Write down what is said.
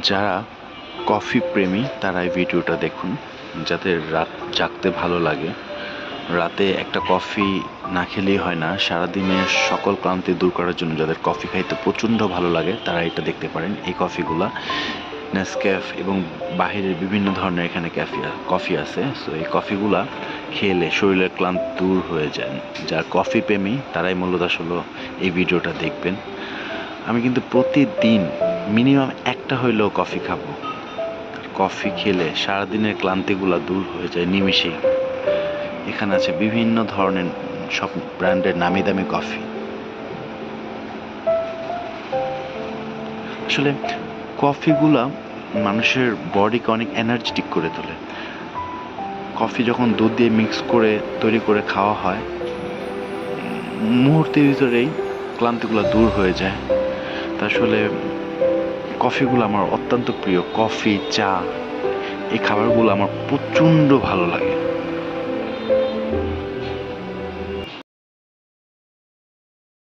যারা কফি প্রেমী, তারা এই ভিডিওটা দেখুন যাদের রাত জাগতে ভালো লাগে। রাতে একটা কফি না খেলেই হয় না। সারাদিনের সকল ক্লান্তি দূর করার জন্য যাদের কফি খাইতে প্রচণ্ড ভালো লাগে, তারা এটা দেখতে পারেন, এই কফিগুলা। নেসক্যাফ এবং বাহিরের বিভিন্ন ধরনের এখানে ক্যাফি কফি আছে। সো এই কফিগুলা খেলে শরীরের ক্লান্তি দূর হয়ে যায়। যার কফি প্রেমী, তারাই মূলত আসলে এই ভিডিওটা দেখবেন। আমি কিন্তু প্রতিদিন মিনিমাম একটা হইলেও কফি খাব। কফি খেলে সারাদিনের ক্লান্তিগুলো দূর হয়ে যায় নিমিষেই। এখানে আছে বিভিন্ন ধরনের সব ব্র্যান্ডের নামি দামি কফি। আসলে কফিগুলা মানুষের বডিকে অনেক এনার্জেটিক করে তোলে। কফি যখন দুধ দিয়ে মিক্স করে, তৈরি করে খাওয়া হয়, মুহূর্তের ভিতরেই ক্লান্তিগুলো দূর হয়ে যায়। তা আসলে কফিগুলো আমার অত্যন্ত প্রিয়। কফি চা এই খাবারগুলো আমার প্রচণ্ড ভালো লাগে।